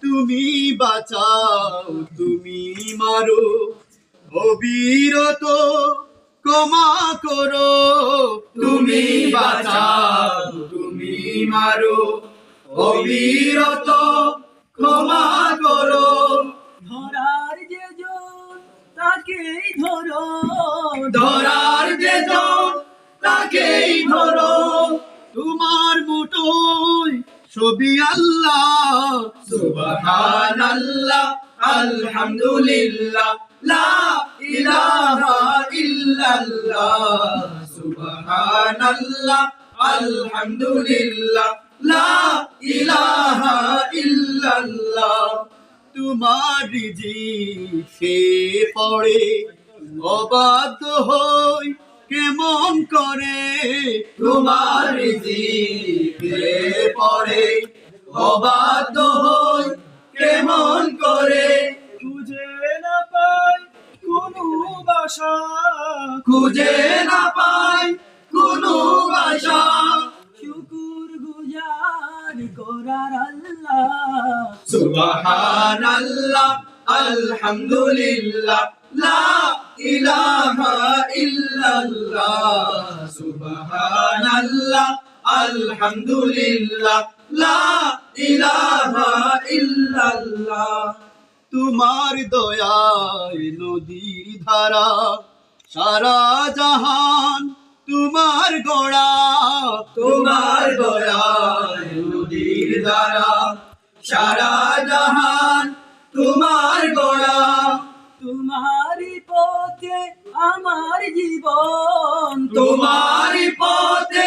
তুমি বাঁচাও তুমি মারো। অবিরত ক্ষমা করো। তুমি বাঁচাও তুমি মারো। অবিরত ক্ষমা করো। ধরার যে তাকেই ধরো। ধরার যে তাকেই ধরো। তোমার মুঠোয় ছবি আল্লাহ। সুবহানাল্লাহ, আলহামদুলিল্লাহ, লা ইলাহা ইল্লাল্লাহ। সুবহানাল্লাহ, আলহামদুলিল্লাহ, লা ইলাহা ইল্লাল্লাহ। তোমার রিজিকে পড়ে, অবাধ্য হই কেমন করে? তোমার রিজিকে পড়ে অবাধ্য হই কেমন করে? খুঁজে না পাই কোনো বাসা। খুঁজে না পাই কোনো ভাষা শুকুর গুজার করার আল্লাহ। সুবহানাল্লাহ আলহামদুলিল্লাহ লা ইলাহা ইল্লাল্লাহ। সুবহানাল্লাহ আলহামদুলিল্লাহ, লা ইলাহা তোমার দয়ায় নদীর ধারা, সারা জাহান তোমার গোড়া। তোমার দয়ায় নদীর ধারা, সারা জাহান তোমার গোড়া। তোমারই পথে আমার জীবন তোমার পথে